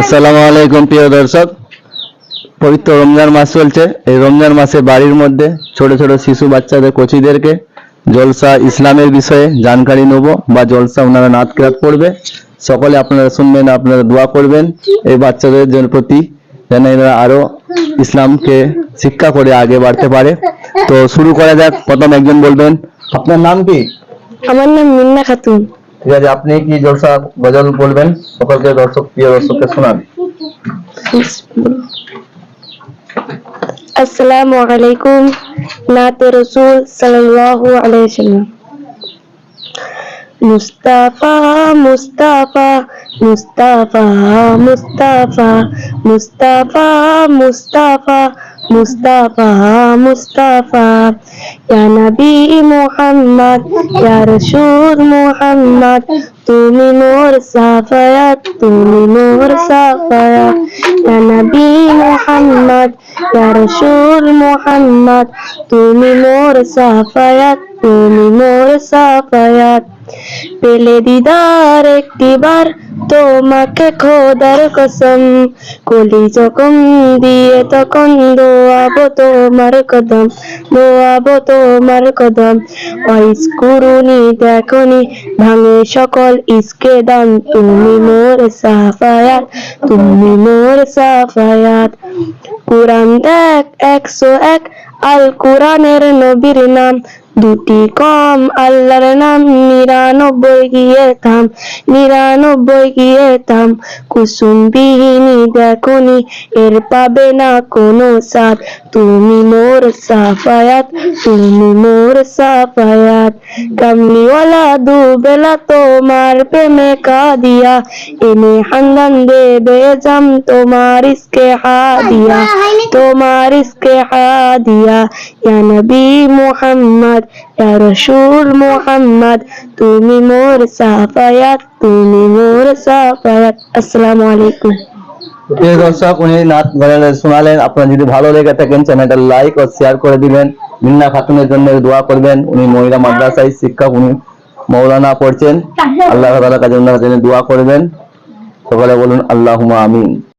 আসসালামু আলাইকুম, প্রিয় দর্শক। পবিত্র রমজান মাস চলছে। এই রমজান মাসে বাড়ির মধ্যে ছোট ছোট শিশু বাচ্চাদের, কচিদেরকে জলসা ইসলামের বিষয়ে জানকারি নেব বা জলসা ওনারা নাত কিরাত পড়বে সকলে আপনারা শুনবেন, আপনারা দোয়া করবেন। এই বাচ্চাদের প্রতি যেন এরা আরও ইসলামকে শিক্ষা করে আগে বাড়তে পারে। তো শুরু করা যাক। প্রথম একজন বলবেন, আপনার নাম কি? আমার নাম মিন্না খাতুন। ঠিক আছে, আপনি কি জলসা গজল বলবেন? সকলকে দর্শক, প্রিয় দর্শককে শোনান। আসসালামু আলাইকুম, নাতে রসুল সাল্লাল্লাহু আলাইহি সাল্লাম। মুস্তাফা মুস্তাফা মুস্তাফা মুস্তাফা মুস্তাফা মুস্তাফা। মুস্তাফা মুস্তাফা। ইয়া নবী মুহাম্মদ, ইয়া রাসূল মুহাম্মদ, তুমি মোর সাফায়াত, তুমি মোর সাফায়াত। ইয়া নবী মুহাম্মদ, ইয়া রাসূল মুহাম্মদ, তুমি মোর সাফায়াত। তুমি মোর সাফায়াত। পেলে দিদার একটিবার, তোমাকে খোদার কসম। কলি যখন দিয়ে তখন দোয়াবো তোমার কদম, দোয়াবো তোমার কদম। ওয়াইস কুরুনি দেখনি, ভাঙে সকল ইসকে দান তুমি মোর সাফায়াত, তুমি মোর সাফায়াত। কোরআন দেখ, একশো এক, আল কোরআনের নবীর নাম। দুটি কম আল্লাহর নাম নিরানব্বই গিয়ে থাম নিরানব্বই গিয়ে থাম। কুসুম বিহীনি দেখনি এর পাবে না কোনো সাথ তুমি মোর সাফায়াত তুমি মোর সাফায়াত। কামলিওয়ালা দুবেলা তোমার প্রেমে কাদিয়া এনে হান্দান দেবে জাম তোমার ইসকে হাদিয়া তোমার ইসকে হাদিয়া। ইয়া নবী মুহাম্মদ ইয়া রাসূল মুহাম্মদ, তুমি মোর সাফায়াত, তুমি মোর সাফায়াত। আসসালামু আলাইকুম। প্রিয় দর্শক, উনি নাচ গান শোনালেন। আপনার যদি ভালো লেগে থাকেন চ্যানেলটা লাইক ও শেয়ার করে দিবেন। মিন্না খাতুনের জন্য দোয়া করবেন। উনি মহিলা মাদ্রাসায় শিক্ষক, উনি মৌলানা পড়ছেন। আল্লাহ ওনার জন্য দোয়া করবেন। সকলে বলুন, আল্লাহুম্মা আমিন।